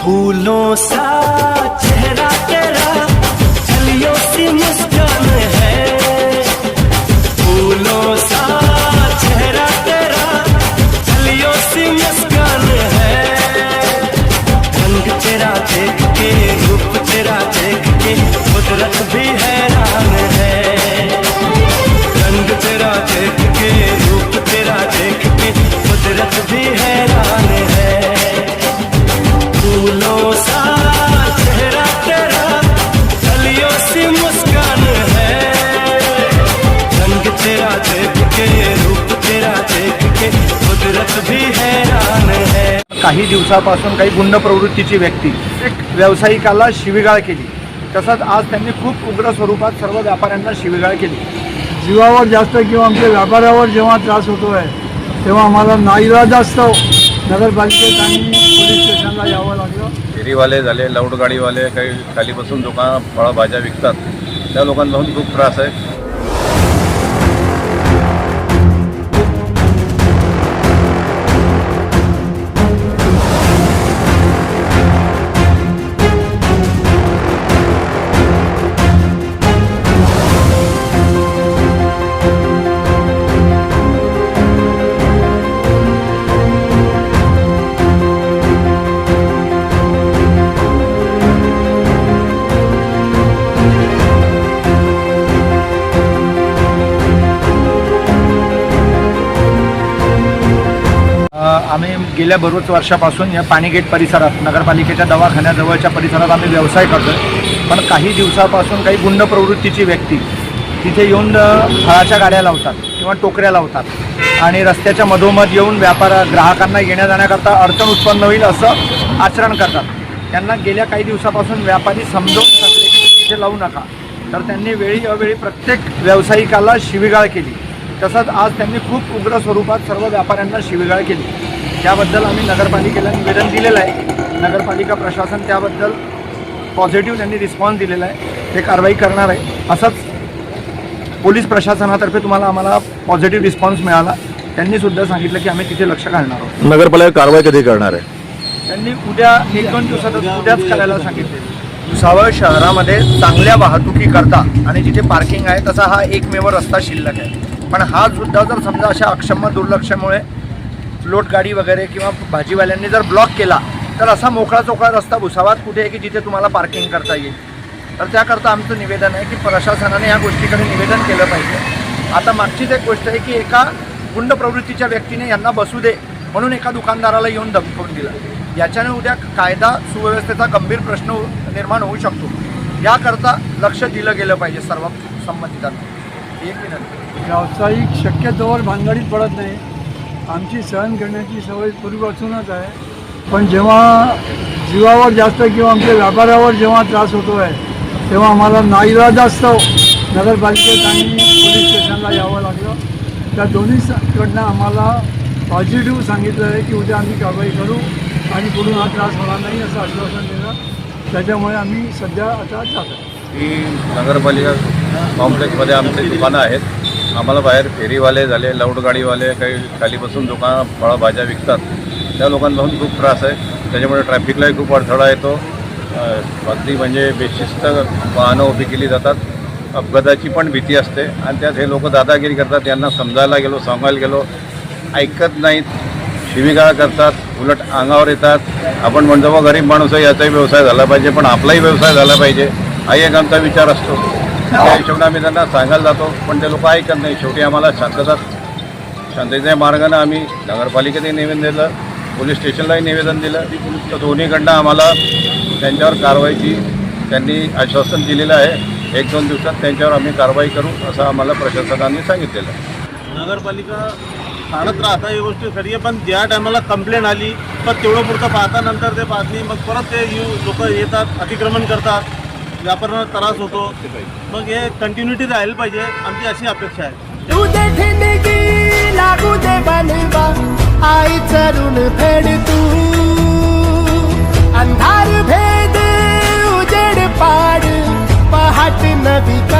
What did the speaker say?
फूलों सा चेहरा काही दिवसापासून काही गुंड प्रवृत्तीची व्यक्ती एक व्यावसायिकाला शिवीगाळ केली. तसंच आज त्यांनी खूप उग्र स्वरूपात सर्व व्यापाऱ्यांना शिवीगाळ केली. जीवावर जास्त किंवा आमच्या व्यापारावर जेव्हा त्रास होतो आहे तेव्हा आम्हाला नाईलाज असतो. नगरपालिकेत आणि पोलीस स्टेशनला यावं लागलं. फेरीवाले झाले लाऊड गाडीवाले काही खाली बसून दुकान फळभाज्या विकतात. त्या लोकांपासून खूप त्रास आहे. गेल्या बरोच वर्षापासून या पाणीगेट परिसरात नगरपालिकेच्या दवाखान्याजवळच्या परिसरात आम्ही व्यवसाय करतो पण काही दिवसापासून काही गुंड प्रवृत्तीची व्यक्ती तिथे येऊन फळाच्या गाड्या लावतात किंवा टोकऱ्या लावतात आणि रस्त्याच्या मधोमध येऊन व्यापार ग्राहकांना येण्या जाण्याकरता अडचण उत्पन्न होईल असं आचरण करतात. त्यांना गेल्या काही दिवसापासून व्यापारी समजवून सांगले की तिथे लावू नका. तर त्यांनी वेळी अवेळी प्रत्येक व्यावसायिकाला शिवीगाळ केली. तसंच आज त्यांनी खूप उग्र स्वरूपात सर्व व्यापाऱ्यांना शिवीगाळ केली. त्याबद्दल आम्ही नगरपालिकेला निवेदन दिलेलं आहे. नगरपालिका प्रशासन त्याबद्दल पॉझिटिव्ह त्यांनी रिस्पॉन्स दिलेला आहे. ते कारवाई करणार आहे. असंच पोलीस प्रशासनातर्फे तुम्हाला आम्हाला पॉझिटिव्ह रिस्पॉन्स मिळाला. त्यांनी सुद्धा सांगितलं की आम्ही तिथे लक्ष घालणार आहोत. नगरपालिका कारवाई कधी करणार आहे? त्यांनी उद्या एक दोन दिवसातच उद्याच करायला सांगितले भुसावळ शहरामध्ये चांगल्या वाहतुकी करता आणि जिथे पार्किंग आहे तसा हा एकमेव रस्ता शिल्लक आहे. पण हा सुद्धा जर समजा अशा अक्षम्य दुर्लक्षामुळे फ्लोट गाडी वगैरे किंवा भाजीवाल्यांनी जर ब्लॉक केला तर असा मोकळा चोकळा रस्ता भुसावात कुठे आहे की जिथे तुम्हाला पार्किंग करता येईल? तर त्याकरता आमचं निवेदन आहे की प्रशासनाने या गोष्टीकडे निवेदन केलं पाहिजे. आता मागचीच एक गोष्ट आहे की एका गुंड प्रवृत्तीच्या व्यक्तीने यांना बसू दे म्हणून एका दुकानदाराला येऊन धमकावून दिला. याच्याने उद्या कायदा सुव्यवस्थेचा गंभीर प्रश्न निर्माण होऊ शकतो. याकरता लक्ष दिलं गेलं पाहिजे सर्व संबंधितांना. एक विनंती व्यावसायिक शक्यतोवर भानगडीत पडत नाही. आमची सहन करण्याची सवय पूर्वीपासूनच आहे. पण जेव्हा जीवावर जास्त किंवा आमच्या व्यापारावर जेव्हा त्रास होतो आहे तेव्हा आम्हाला नाईलाज असतो. नगरपालिकेत आणि पोलीस स्टेशनला यावं लागलं. त्या दोन्हीकडनं आम्हाला पॉझिटिव्ह सांगितलं आहे की उद्या आम्ही कारवाई करू आणि पुढून हा त्रास होणार नाही असं आश्वासन दिलं. त्याच्यामुळे आम्ही सध्या आता जात आहे ही नगरपालिका कॉम्प्लेक्समध्ये आमचे दुकानं आहेत. आम्हाला बाहेर फेरीवाले झाले लौडगाडीवाले काही खाली बसून दुकान फळभाज्या विकतात. त्या लोकांपासून खूप त्रास आहे. त्याच्यामुळे ट्रॅफिकलाही खूप अडथळा येतो. अगदी म्हणजे बेशिस्त वाहनं उभी केली जातात. अपघाताची पण भीती असते. आणि त्यात हे लोक दादागिरी करतात. यांना समजायला गेलो सांगायला गेलो ऐकत नाहीत. शिवीगाळ करतात. उलट अंगावर येतात. आपण म्हणतो बा गरीब माणूस आहे याचाही व्यवसाय झाला पाहिजे पण आपलाही व्यवसाय झाला पाहिजे. हा एक आमचा विचार असतो. त्या हिशोबाने आम्ही त्यांना सांगायला जातो. पण ते लोक ऐकत नाही. शेवटी आम्हाला शांतता शांततेच्या मार्गानं आम्ही नगरपालिकेतही निवेदन दिलं. पोलीस स्टेशनलाही निवेदन दिलं. तर दोन्हीकडनं आम्हाला त्यांच्यावर कारवाईची त्यांनी आश्वासन दिलेलं आहे. एक दोन दिवसात त्यांच्यावर आम्ही कारवाई करू असं आम्हाला प्रशासकांनी सांगितलेलं आहे. नगरपालिका सांगत राहता ही गोष्ट खरी आहे पण ज्या टायमाला कंप्लेंट आली पण तेवढं पुरतं पाहता नंतर ते पाहत नाही मग परत ते यू लोक येतात अतिक्रमण करतात. व्यापाऱ्यांना त्रास होतो. मग हे कंटिन्युटी राहिली पाहिजे. आमची अशी अपेक्षा आहे. तू दे लागू दे आई चरून फेड तू. अंधार भेद उजेड पाड. पहाट का